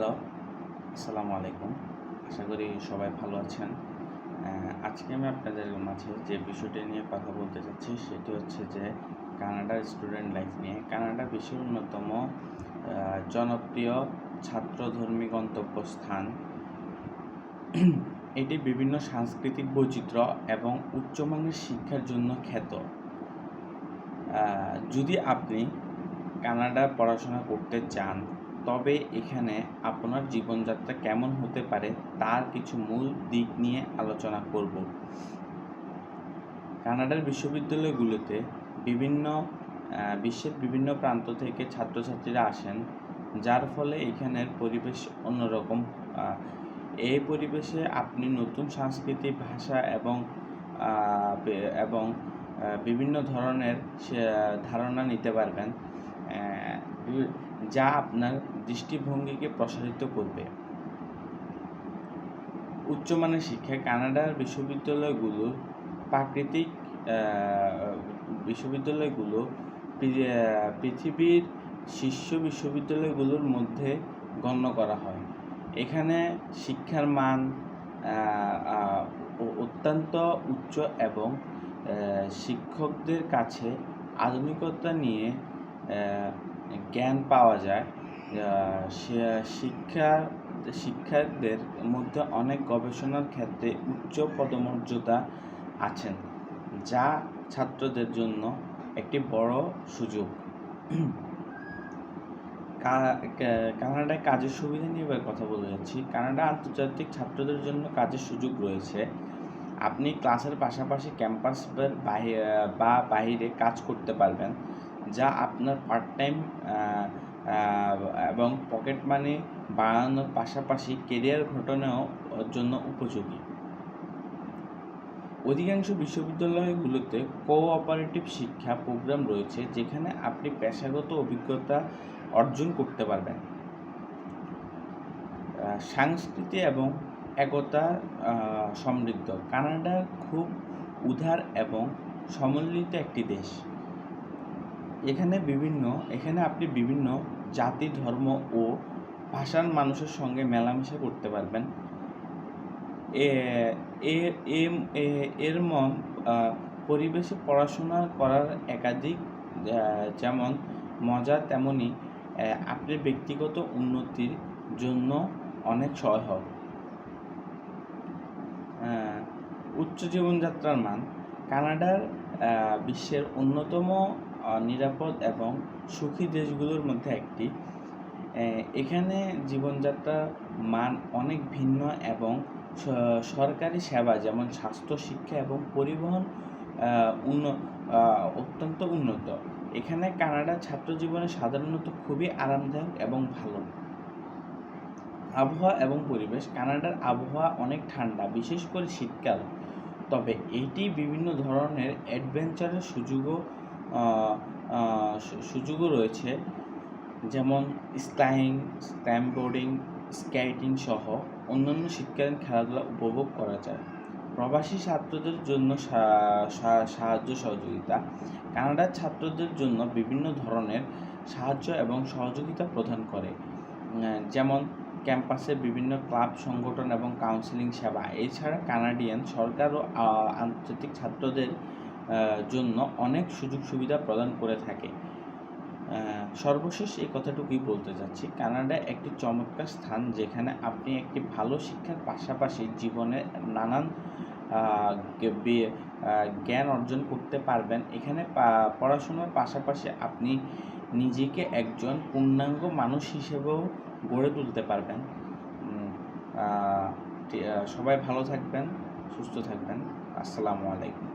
Hello, আসসালামু আলাইকুম। আশা করি সবাই ভালো আছেন। আজকে আমি আপনাদের মাঝে যে বিষয়টি নিয়ে কথা বলতে চাচ্ছি, সেটি হচ্ছে যে কানাডার স্টুডেন্ট লাইফ নিয়ে। কানাডা বিশ্বের অন্যতম জনপ্রিয় ছাত্রধর্মী গন্তব্যস্থান। এটি বিভিন্ন সাংস্কৃতিক বৈচিত্র্য এবং উচ্চমানের শিক্ষার জন্য খ্যাত। যদি আপনি কানাডা পড়াশোনা করতে চান তবে এখানে আপনার জীবনযাত্রা কেমন হতে পারে তার কিছু মূল দিক নিয়ে আলোচনা করব। কানাডার বিশ্ববিদ্যালয়গুলোতে বিভিন্ন বিশ্বের বিভিন্ন প্রান্ত থেকে ছাত্রছাত্রীরা আসেন, যার ফলে এখানের পরিবেশ অন্যরকম। এই পরিবেশে আপনি নতুন সংস্কৃতি ভাষা এবং এবং বিভিন্ন ধরনের ধারণা নিতে পারবেন। যা আপনার দৃষ্টিভঙ্গিকে প্রসারিত করবে। উচ্চমানের শিক্ষা কানাডার বিশ্ববিদ্যালয়গুলো প্রাকৃতিক বিশ্ববিদ্যালয়গুলো পৃথিবীর শীর্ষ বিশ্ববিদ্যালয়গুলোর মধ্যে গণ্য করা হয়। এখানে শিক্ষার মান অত্যন্ত উচ্চ এবং শিক্ষকদের কাছে আধুনিকতা নিয়ে জ্ঞান পাওয়া যায় শিক্ষা শিক্ষকদের মধ্যে অনেক গবেষণার ক্ষেত্রে উচ্চ পদমর্যাদা আছেন, যা ছাত্রদের জন্য একটি বড় সুযোগ। কানাডায় কাজের সুবিধা নিয়ে এবার কথা বলে যাচ্ছি। কানাডা আন্তর্জাতিক ছাত্রদের জন্য কাজের সুযোগ রয়েছে। আপনি ক্লাসের পাশাপাশি ক্যাম্পাস বা বাইরে কাজ করতে পারবেন। যা আপনার পার্ট টাইম এবং পকেট মানি বাড়ানোর পাশাপাশি কেরিয়ার ঘটনাও জন্য উপযোগী। অধিকাংশ বিশ্ববিদ্যালয়গুলোতে কোঅপারেটিভ শিক্ষা প্রোগ্রাম রয়েছে যেখানে আপনি পেশাগত অভিজ্ঞতা অর্জন করতে পারবেন। সংস্কৃতি এবং একতা সমৃদ্ধ। কানাডা খুব উদার এবং সমন্বিত একটি দেশ। এখানে বিভিন্ন এখানে আপনি বিভিন্ন জাতি ধর্ম ও ভাষার মানুষের সঙ্গে মেলামেশা করতে পারবেন। এর মন পরিবেশে পড়াশোনা করার একাধিক যেমন মজা তেমনি আহ, আপনার ব্যক্তিগত উন্নতির জন্য অনেক সহায়ক। আহ, উচ্চ জীবনযাত্রার মান কানাডার বিশ্বের অন্যতম নিরাপদ এবং সুখী দেশগুলোর মধ্যে একটি। এখানে জীবনযাত্রার মান অনেক ভিন্ন এবং সরকারি সেবা যেমন স্বাস্থ্য, শিক্ষা এবং পরিবহন উন্ন অত্যন্ত উন্নত। এখানে কানাডার ছাত্র জীবনে সাধারণত খুবই আরামদায়ক এবং ভালো। আবহাওয়া এবং পরিবেশ, কানাডার আবহাওয়া অনেক ঠান্ডা, বিশেষ করে শীতকাল। তবে এটি বিভিন্ন ধরনের অ্যাডভেঞ্চারের সুযোগও সুযোগও রয়েছে। যেমন স্কাইং স্ট্যাম্পবোর্ডিং স্কেটিং সহ অন্যান্য শীতকালীন খেলাধুলা উপভোগ করা যায়। প্রবাসী ছাত্রদের জন্য সাহায্য সহযোগিতা। কানাডার ছাত্রদের জন্য বিভিন্ন ধরনের সাহায্য এবং সহযোগিতা প্রদান করে। যেমন ক্যাম্পাসে বিভিন্ন ক্লাব সংগঠন এবং কাউন্সিলিং সেবা। এছাড়া কানাডিয়ান সরকার ও আন্তর্জাতিক ছাত্রদের জন্য অনেক সুযোগ সুবিধা প্রদান করে থাকে। সর্বশেষ এই কথাটুকুই বলতে চাচ্ছি কানাডা একটি চমৎকার স্থান যেখানে আপনি একটি ভালো শিক্ষার পাশাপাশি জীবনে নানান জ্ঞান অর্জন করতে পারবেন। এখানে পড়াশোনার পাশাপাশি আপনি নিজেকে একজন পূর্ণাঙ্গ মানুষ হিসেবেও গড়ে তুলতে পারবেন। সবাই ভালো থাকবেন, সুস্থ থাকবেন। আসসালামু আলাইকুম।